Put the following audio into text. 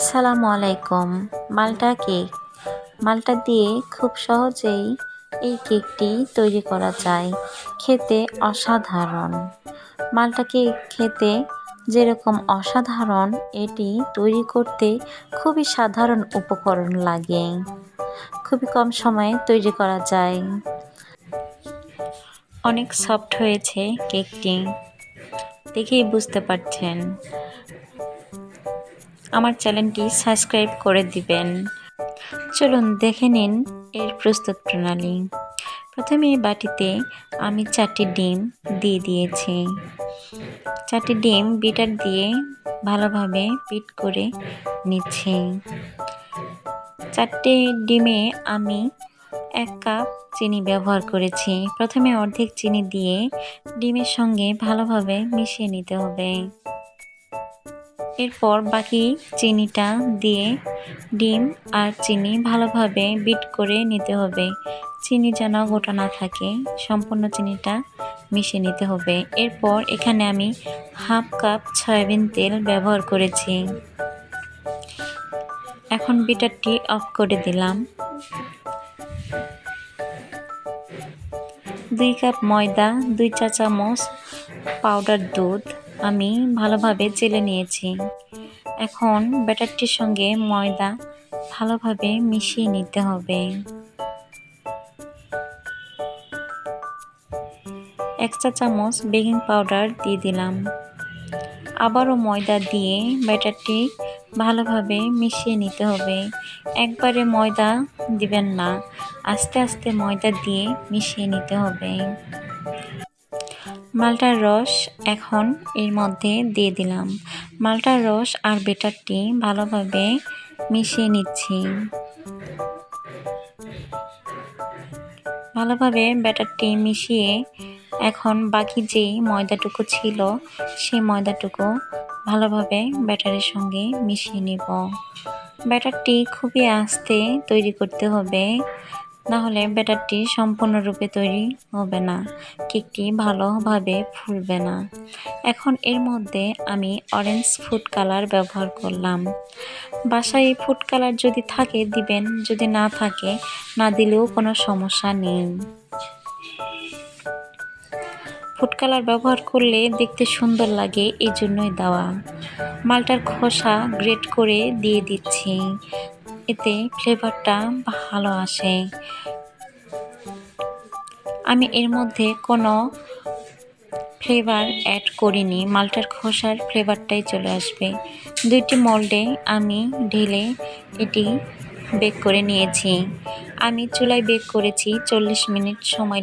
আসসালামু আলাইকুম। মালটা কেক মালটা দিয়ে খুব সহজেই এই কেকটি তৈরি করা যায়। খেতে অসাধারণ। মালটা কেক খেতে যেরকম অসাধারণ, এটি তৈরি করতে খুবই সাধারণ উপকরণ লাগে। খুবই কম সময়ে তৈরি করা যায়। অনেক সফট হয়েছে কেকটি। দেখেই বুঝতে পারছেন। আমার চ্যানেলটি সাবস্ক্রাইব করে দিবেন। চলুন দেখে নিন এর প্রস্তুত প্রণালী। প্রথমে বাটিতে আমি চারটি ডিম দিয়ে দিয়েছি। চারটি ডিম বিটার দিয়ে ভালোভাবে পিট করে নিচ্ছি। চারটে ডিমে আমি এক কাপ চিনি ব্যবহার করেছি। প্রথমে অর্ধেক চিনি দিয়ে ডিমের সঙ্গে ভালোভাবে মিশিয়ে নিতে হবে। এরপর বাকি চিনিটা দিয়ে ডিম আর চিনি ভালোভাবে বিট করে নিতে হবে। চিনি যেন গোটা না থাকে, সম্পূর্ণ চিনিটা মিশিয়ে নিতে হবে। এরপর এখানে আমি হাফ কাপ সয়াবিন তেল ব্যবহার করেছি। এখন বিটারটি অফ করে দিলাম। দুই কাপ ময়দা, দুই চা চামচ পাউডার দুধ আমি ভালোভাবে চেলে নিয়েছি। এখন ব্যাটারটির সঙ্গে ময়দা ভালোভাবে মিশিয়ে নিতে হবে। এক চা চামচ বেকিং পাউডার দিয়ে দিলাম। আবারও ময়দা দিয়ে ব্যাটারটি ভালোভাবে মিশিয়ে নিতে হবে। একবারে ময়দা দিবেন না। আস্তে আস্তে ময়দা দিয়ে মিশিয়ে নিতে হবে। মালটার রস এখন এর মধ্যে দিয়ে দিলাম। মালটার রস আর বেটারটি ভালোভাবে মিশিয়ে নিচ্ছি। ভালোভাবে ব্যাটারটি মিশিয়ে এখন বাকি যেই ময়দাটুকু ছিল, সেই ময়দাটুকু ভালোভাবে ব্যাটারের সঙ্গে মিশিয়ে নেব। ব্যাটারটি খুবই আস্তে তৈরি করতে হবে। না হলে ব্যাটারটি সম্পূর্ণরূপে তৈরি হবে না। কেকটি ভালোভাবে ফুলবে না। এখন এর মধ্যে আমি অরেঞ্জ ফুড কালার ব্যবহার করলাম। বাসায় ফুড কালার যদি থাকে, দিবেন। যদি না থাকে, না দিলেও কোনো সমস্যা নেই। ফুড কালার ব্যবহার করলে দেখতে সুন্দর লাগে এই জন্যই দেওয়া। মালটার খোসা গ্রেট করে দিয়ে দিচ্ছি। এতে ফ্লেভারটা ভালো আসে। আমি এর মধ্যে কোনো ফ্লেভার অ্যাড করিনি, মালটার খোসার ফ্লেভারটাই চলে আসবে। দুইটি মোল্ডে আমি ঢেলে এটি বেক করে নিয়েছি। আমি চুলায় বেক করেছি চল্লিশ মিনিট সময়